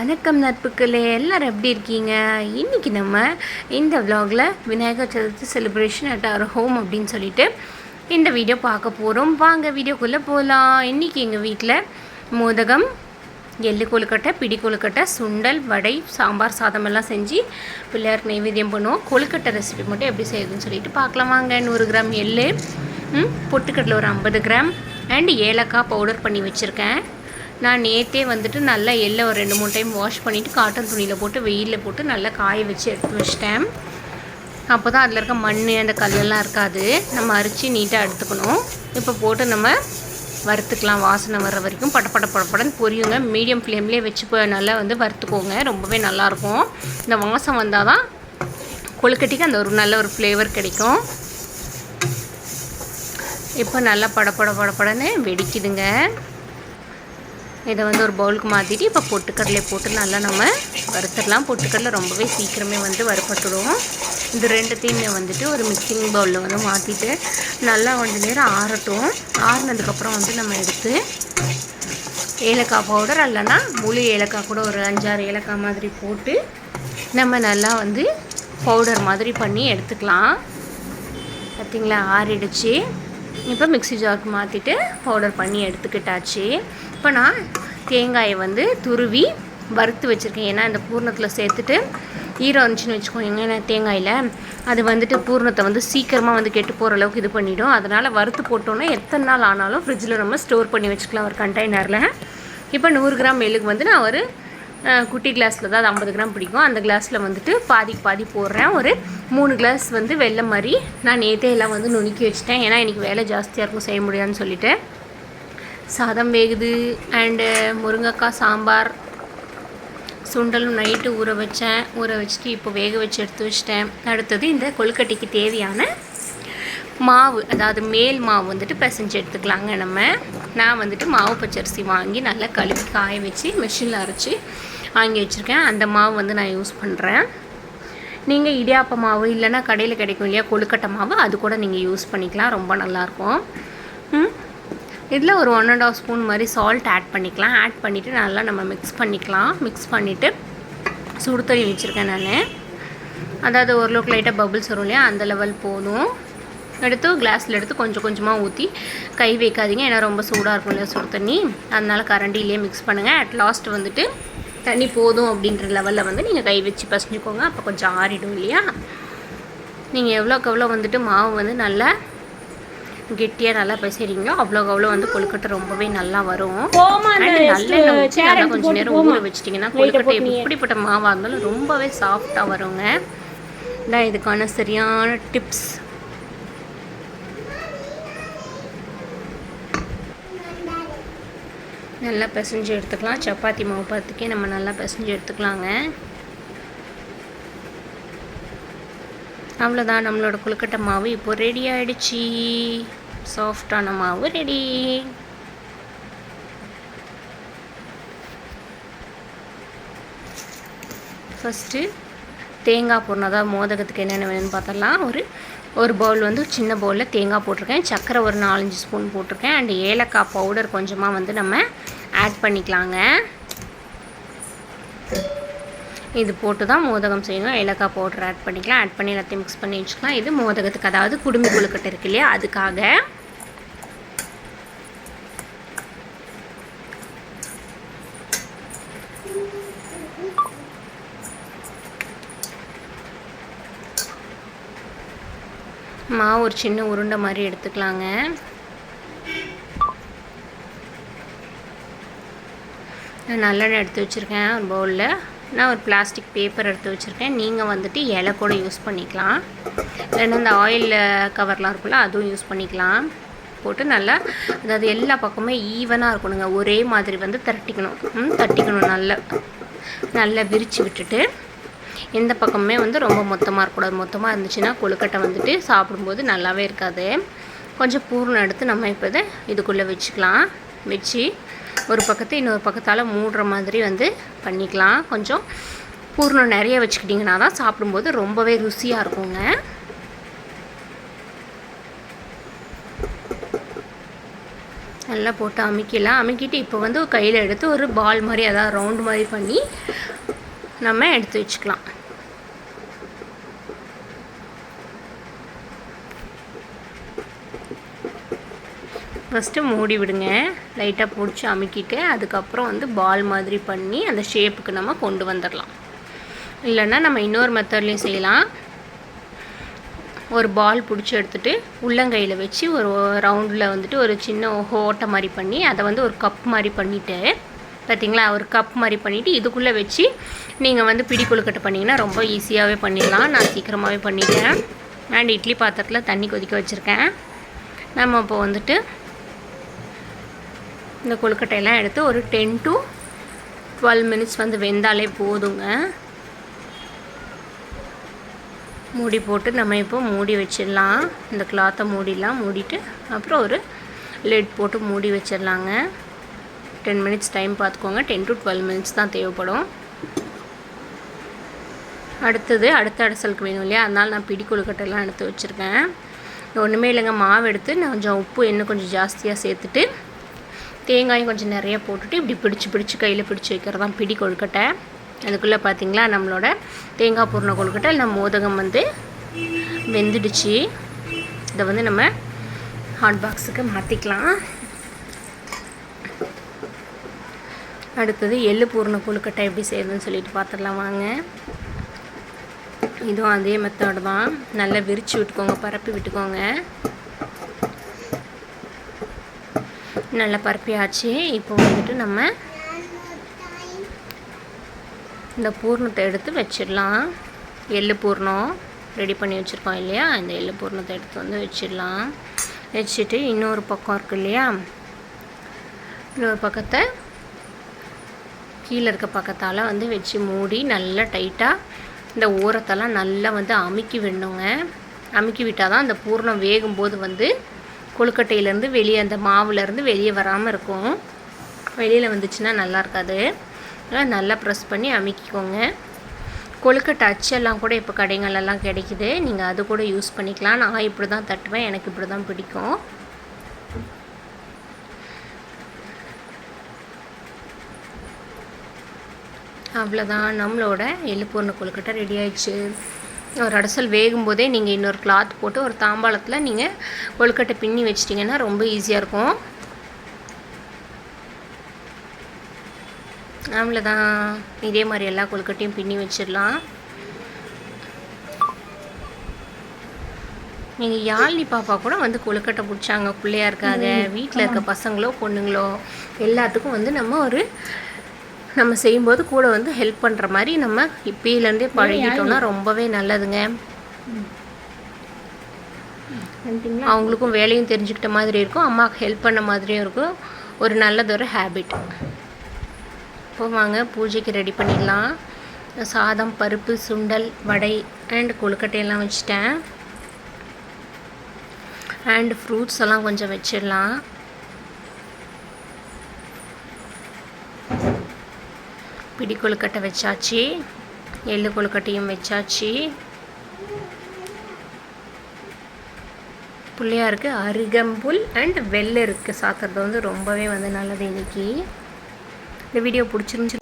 வணக்கம் நட்புக்களே எல்லோரும் எப்படி இருக்கீங்க? இன்றைக்கி நம்ம இந்த வ்ளாகில் Vinayagar Chathurthi celebration at our home அப்படின்னு சொல்லிட்டு இந்த வீடியோ பார்க்க போகிறோம் வாங்க வீடியோக்குள்ளே போகலாம் இன்றைக்கி எங்கள் வீட்டில் மோதகம் எள்ளு கொழுக்கட்டை பிடி கொழுக்கட்டை சுண்டல் வடை சாம்பார் சாதம் எல்லாம் செஞ்சு பிள்ளையாருக்கு நைவேத்தியம் பண்ணுவோம். கொழுக்கட்டை ரெசிபி மட்டும் எப்படி செய்யுதுன்னு சொல்லிட்டு பார்க்கலாம். வாங்க நூறு கிராம் எள்ளு பொட்டுக்கடலை ஒரு ஐம்பது கிராம் அண்ட் ஏலக்காய் பவுடர் பண்ணி வச்சுருக்கேன். நான் நேற்றே வந்துட்டு நல்லா எள்ளை ஒரு ரெண்டு மூணு டைம் வாஷ் பண்ணிவிட்டு காட்டன் துணியில் போட்டு வெயிலில் போட்டு நல்லா காய வச்சு எடுத்து வச்சிட்டேன். அப்போ தான் அதில் இருக்க மண் அந்த கல்லெல்லாம் இருக்காது. நம்ம அரிச்சு நீட்டாக எடுத்துக்கணும். இப்போ போட்டு நம்ம வறுத்துக்கலாம். வாசனை வர்ற வரைக்கும் படப்பட படப்படன்னு பொரியுங்க. மீடியம் ஃப்ளேம்லேயே வச்சு இப்போ நல்லா வந்து வறுத்துக்கோங்க. ரொம்பவே நல்லாயிருக்கும். இந்த வாசம் வந்தால் தான் கொழுக்கட்டிக்கு அந்த ஒரு நல்ல ஒரு ஃப்ளேவர் கிடைக்கும். இப்போ நல்லா படப்பட படப்படன்னு வெடிக்குதுங்க. இதை வந்து ஒரு பவுலுக்கு மாற்றிட்டு இப்போ பொட்டுக்கடலை போட்டு நல்லா நம்ம வறுத்துடலாம். பொட்டுக்கடலை ரொம்பவே சீக்கிரமே வந்து வறுப்பட்டுடும் இந்த ரெண்டுத்தையுமே வந்துட்டு ஒரு மிக்சிங் பவுலில் வந்து மாற்றிட்டு நல்லா கொஞ்ச நேரம் ஆறட்டும். ஆறுனதுக்கப்புறம் வந்து நம்ம எடுத்து ஏலக்காய் பவுடர் இல்லைன்னா முழு ஏலக்காய் கூட ஒரு அஞ்சாறு ஏலக்காய் மாதிரி போட்டு நம்ம நல்லா வந்து பவுடர் மாதிரி பண்ணி எடுத்துக்கலாம். பார்த்தீங்களா ஆறிடுச்சு. இப்போ மிக்ஸி ஜாருக்கு மாற்றிட்டு பவுடர் பண்ணி எடுத்துக்கிட்டாச்சு. இப்போ நான் தேங்காயை வந்து துருவி வறுத்து வச்சுருக்கேன். ஏன்னா இந்த பூர்ணத்தில் சேர்த்துட்டு ஈரம் இருந்துச்சுன்னு வச்சுக்கோங்க. ஏன்னா தேங்காயில்? அது வந்துட்டு பூர்ணத்தை வந்து சீக்கிரமாக வந்து கெட்டு போகிற அளவுக்கு இது பண்ணிவிடும் அதனால் வறுத்து போட்டோன்னா எத்தனை நாள் ஆனாலும் ஃப்ரிட்ஜில் நம்ம ஸ்டோர் பண்ணி வச்சுக்கலாம் ஒரு கண்டெய்னரில் இப்போ நூறு கிராம் எள்ளுக்கு வந்து நான் ஒரு குட்டி கிளாஸில் தான் அது ஐம்பது கிராம் பிடிக்கும். அந்த கிளாஸில் வந்துட்டு பாதிக்கு பாதி போடுறேன். ஒரு மூணு கிளாஸ் வந்து வெள்ளை மாதிரி. நான் நேற்றே எல்லாம் வந்து நுணுக்கி வச்சிட்டேன். ஏன்னா இன்றைக்கி வேலை ஜாஸ்தியாக இருக்கும் செய்ய முடியாதுன்னு சொல்லிட்டு. சாதம் வேகுது. அண்டு முருங்கைக்காய் சாம்பார் சுண்டலும் நைட்டு ஊற வச்சேன். ஊற வச்சுட்டு இப்போ வேக வச்சு எடுத்து வச்சிட்டேன். அடுத்தது இந்த கொழுக்கட்டைக்கு தேவையான மாவு அதாவது மேல் மாவு வந்துட்டு பிசைஞ்சு எடுத்துக்கலாங்க நம்ம. நான் வந்துட்டு மாவு பச்சரிசி வாங்கி நல்லா கழுவி காய வச்சு மிஷினில் அரைச்சி வாங்கி வச்சுருக்கேன். அந்த மாவு வந்து நான் யூஸ் பண்ணுறேன் நீங்கள் இடியாப்ப மாவு இல்லைன்னா கடையில் கிடைக்கும் இல்லையா கொழுக்கட்டை மாவு அது கூட நீங்கள் யூஸ் பண்ணிக்கலாம். ரொம்ப நல்லாயிருக்கும் ம்? இதில் ஒரு ஒன் அண்ட் ஆஃப் ஸ்பூன் மாதிரி சால்ட் ஆட் பண்ணிக்கலாம். ஆட் பண்ணிவிட்டு நல்லா நம்ம மிக்ஸ் பண்ணிக்கலாம். மிக்ஸ் பண்ணிவிட்டு சுடு தண்ணி வச்சுருக்கேன் நான். அதாவது ஓரளவுக்கு லைட்டாக பபுள்ஸ் வரும் இல்லையா அந்த லெவல் போதும். எடுத்து கிளாஸில் எடுத்து கொஞ்சம் கொஞ்சமாக ஊற்றி கை வைக்காதீங்க ஏன்னா ரொம்ப சூடாக இருக்கும் இல்லையா சுடு தண்ணி. அதனால கரண்டிலேயே மிக்ஸ் பண்ணுங்கள் அட் லாஸ்ட் வந்துட்டு தண்ணி போதும் அப்படின்ற லெவலில் வந்து நீங்கள் கை வச்சு பசஞ்சுக்கோங்க அப்போ கொஞ்சம் ஆறிடும் இல்லையா? நீங்கள் எவ்வளோக்கு எவ்வளோ வந்துட்டு மாவு வந்து நல்லா கெட்டியாக நல்லா பிசைறீங்களோ அவ்வளோக்கு அவ்வளோ வந்து கொழுக்கட்டை ரொம்பவே நல்லா வரும். நல்லெண்ணெய் ஊற்றி நல்லா கொஞ்சம் நேரம் ஊற வச்சிட்டிங்கன்னா கொழுக்கட்டை எப்படிப்பட்ட மாவாக இருந்தாலும் ரொம்பவே சாஃப்டாக வருங்க. இதான் இதுக்கான சரியான டிப்ஸ் நல்லா பிசைஞ்சு எடுத்துக்கலாம். சப்பாத்தி மாவு பார்த்துக்கே நம்ம நல்லா பிசைஞ்சு எடுத்துக்கலாங்க. அவ்வளோதான் நம்மளோட கொழுக்கட்டை மாவு. இப்போ ரெடி ஆகிடுச்சி சாஃப்டான மாவு ரெடி ஃபஸ்ட்டு தேங்காய் போடணும். அதாவது மோதகத்துக்கு என்னென்ன வேணும்னு பார்த்தலாம் ஒரு ஒரு பவுல் வந்து சின்ன பவுலில் தேங்காய் போட்டிருக்கேன். சர்க்கரை ஒரு நாலஞ்சு ஸ்பூன் போட்டிருக்கேன். அண்ட் ஏலக்காய் பவுடர் கொஞ்சமாக வந்து நம்ம ஆட் பண்ணிக்கலாங்க. இது போட்டு தான் மோதகம் செய்யணும். ஏலக்காய் பவுடர் ஆட் பண்ணிக்கலாம். ஆட் பண்ணி எல்லாத்தையும் மிக்ஸ் பண்ணி வச்சுக்கலாம். இது மோதகத்துக்கு அதாவது குடும்ப கொழுக்கட்டை இருக்கு இல்லையா அதுக்காக. மாவு ஒரு சின்ன உருண்டை மாதிரி எடுத்துக்கலாங்க. நான் நல்லெண்ணெய் எடுத்து வச்சுருக்கேன் ஒரு பவுலில் நான் ஒரு பிளாஸ்டிக் பேப்பர் எடுத்து வச்சுருக்கேன். நீங்கள் வந்துட்டு இலை கூட யூஸ் பண்ணிக்கலாம். இல்லைன்னா இந்த ஆயில் கவர்லாம் இருக்குல்ல அதுவும் யூஸ் பண்ணிக்கலாம். போட்டு நல்லா அதாவது எல்லா பக்கமே ஈவனாக இருக்கணுங்க. ஒரே மாதிரி வந்து தட்டிக்கணும். ம், தட்டிக்கணும் நல்லா. நல்லா விரித்து விட்டுட்டு எந்த பக்கமே வந்து ரொம்ப மொத்தமாக இருக்கக்கூடாது. மொத்தமாக இருந்துச்சுன்னா கொழுக்கட்டை வந்துட்டு சாப்பிடும்போது நல்லாவே இருக்காது. கொஞ்சம் பூர்ணம் எடுத்து நம்ம இப்போ இதை இதுக்குள்ளே வச்சுக்கலாம். வச்சு ஒரு பக்கத்தை இன்னொரு பக்கத்தால் மூடுற மாதிரி வந்து பண்ணிக்கலாம். கொஞ்சம் பூர்ணம் நிறைய வச்சுக்கிட்டிங்கன்னா தான் சாப்பிடும்போது ரொம்பவே ருசியாக இருக்குங்க. நல்லா போட்டு அமுக்கிடலாம். அமுக்கிட்டு இப்போ வந்து கையில் எடுத்து ஒரு பால் மாதிரி அதாவது ரவுண்ட் மாதிரி பண்ணி நம்ம எடுத்து வச்சுக்கலாம். ஃபஸ்ட்டு மூடி விடுங்க. லைட்டாக பிடிச்சி அமுக்கிட்டு அதுக்கப்புறம் வந்து பால் மாதிரி பண்ணி அந்த ஷேப்புக்கு நம்ம கொண்டு வந்துடலாம். இல்லைன்னா நம்ம இன்னொரு மெத்தட்லேயும் செய்யலாம். ஒரு பால் பிடிச்சி எடுத்துகிட்டு உள்ளங்கையில் வச்சு ஒரு ரவுண்டில் வந்துட்டு ஒரு சின்ன ஓட்டை மாதிரி பண்ணி அதை வந்து ஒரு கப் மாதிரி பண்ணிவிட்டு பார்த்தீங்களா ஒரு கப் மாதிரி பண்ணிவிட்டு இதுக்குள்ளே வச்சு நீங்கள் வந்து பிடி கொழுக்கட்டை பண்ணிங்கன்னா ரொம்ப ஈஸியாகவே பண்ணிடலாம். நான் சீக்கிரமாகவே பண்ணிட்டேன். அண்ட் இட்லி பாத்திரத்தில் தண்ணி கொதிக்க வச்சுருக்கேன். நம்ம இப்போ வந்துட்டு இந்த கொழுக்கட்டையெல்லாம் எடுத்து ஒரு டென் டு டுவெல் மினிட்ஸ் வந்து வெந்தாலே போதுங்க. மூடி போட்டு நம்ம இப்போ மூடி வச்சிடலாம். இந்த கிளாத்தை மூடிடலாம். மூடிட்டு அப்புறம் ஒரு லெட் போட்டு மூடி வச்சிடலாங்க. டென் மினிட்ஸ் டைம் பார்த்துக்கோங்க. டென் டு டுவெல் மினிட்ஸ் தான் தேவைப்படும். அடுத்தது அடுத்த அடசலுக்கு வேணும் இல்லையா? அதனால் நான் பிடி கொழுக்கட்டைலாம் எடுத்து வச்சுருக்கேன். ஒன்றுமே இல்லைங்க. மாவு எடுத்து நான் கொஞ்சம் உப்பு இன்னும் கொஞ்சம் ஜாஸ்தியாக சேர்த்துட்டு தேங்காயும் கொஞ்சம் நிறைய போட்டுட்டு இப்படி பிடிச்சி பிடிச்சி கையில் பிடிச்சி வைக்கிறது தான் பிடி கொழுக்கட்டை. அதுக்குள்ளே பார்த்திங்களா நம்மளோட தேங்காய் பூர்ண கொழுக்கட்டை நம்ம மோதகம் வந்து வெந்துடுச்சு. இதை வந்து நம்ம ஹாட் பாக்ஸுக்கு மாற்றிக்கலாம் அடுத்தது எள்ளு பூர்ண கொழுக்கட்டை எப்படி செய்யறதுன்னு சொல்லிட்டு பார்த்துடலாம் வாங்க. இதுவும் அதே மெத்தட் தான். நல்லா விரித்து விட்டுக்கோங்க பரப்பி விட்டுக்கோங்க. நல்லா பரப்பியாச்சு. இப்போ வந்துட்டு நம்ம இந்த பூர்ணத்தை எடுத்து வச்சிடலாம். எள்ளு பூர்ணம் ரெடி பண்ணி வச்சுருக்கோம் இல்லையா? இந்த எள்ளு பூர்ணத்தை எடுத்து வந்து வச்சிடலாம். வச்சுட்டு இன்னொரு பக்கம் இருக்கு இல்லையா? இன்னொரு பக்கத்தை கீழே இருக்க பக்கத்தால் வந்து வச்சு மூடி நல்லா டைட்டாக இந்த ஓரத்தெல்லாம் நல்லா வந்து அமுக்கி விடணுங்க. அமுக்கி விட்டால் தான் அந்த பூர்ணம் வேகும்போது வந்து கொழுக்கட்டையிலேருந்து வெளியே அந்த மாவுலேருந்து வெளியே வராமல் இருக்கும். வெளியில் வந்துச்சுன்னா நல்லா இருக்காது. அதனால் நல்லா ப்ரெஸ் பண்ணி அமைக்கிக்கோங்க. கொழுக்கட்டை அச்செல்லாம் கூட இப்போ கடைங்களெல்லாம் கிடைக்குது. நீங்கள் அது கூட யூஸ் பண்ணிக்கலாம். நான் இப்படி தான் தட்டுவேன். எனக்கு இப்படி தான் பிடிக்கும். அவ்வளோதான் நம்மளோட எள்ளுப்பூர்ண கொழுக்கட்டை ரெடி ஆயிடுச்சு. ஒரு அடசல் வேகும் போதே நீங்கள் இன்னொரு கிளாத் போட்டு ஒரு தாம்பாளத்தில் நீங்கள் கொழுக்கட்டை பின்னி வச்சிட்டிங்கன்னா ரொம்ப ஈஸியாக இருக்கும். அவ்வளோதான் இதே மாதிரி எல்லா கொழுக்கட்டையும் பின்னி வச்சிடலாம். நீங்கள் யாழ்னி பாப்பா கூட வந்து கொழுக்கட்டை பிடிச்சாங்க. பிள்ளையா இருக்காங்க வீட்டில் இருக்க பசங்களோ பொண்ணுங்களோ எல்லாத்துக்கும் வந்து நம்ம ஒரு நம்ம செய்யும்போது கூட வந்து ஹெல்ப் பண்ணுற மாதிரி நம்ம இப்பயிலேருந்தே பழகிட்டோம்னா ரொம்பவே நல்லதுங்க. அவங்களுக்கும் வேலையும் தெரிஞ்சுக்கிட்ட மாதிரி இருக்கும் அம்மாவுக்கு ஹெல்ப் பண்ண மாதிரியும் இருக்கும். ஒரு நல்லதொரு ஹேபிட் இப்போ வாங்க பூஜைக்கு ரெடி பண்ணிடலாம். சாதம் பருப்பு சுண்டல் வடை அண்ட் கொழுக்கட்டையெல்லாம் வச்சுட்டேன். அண்ட் ஃப்ரூட்ஸ் எல்லாம் கொஞ்சம் வச்சிடலாம். பிடி கொழுக்கட்டை வச்சாச்சு எள்ளு கொழுக்கட்டையும் வச்சாச்சு. பிள்ளையாருக்கு அருகம்புல் அண்ட் வெள்ளை இருக்குது சாப்பிட்றது வந்து ரொம்பவே வந்து நல்லது இன்னைக்கு. இந்த வீடியோ பிடிச்சிருந்துச்சு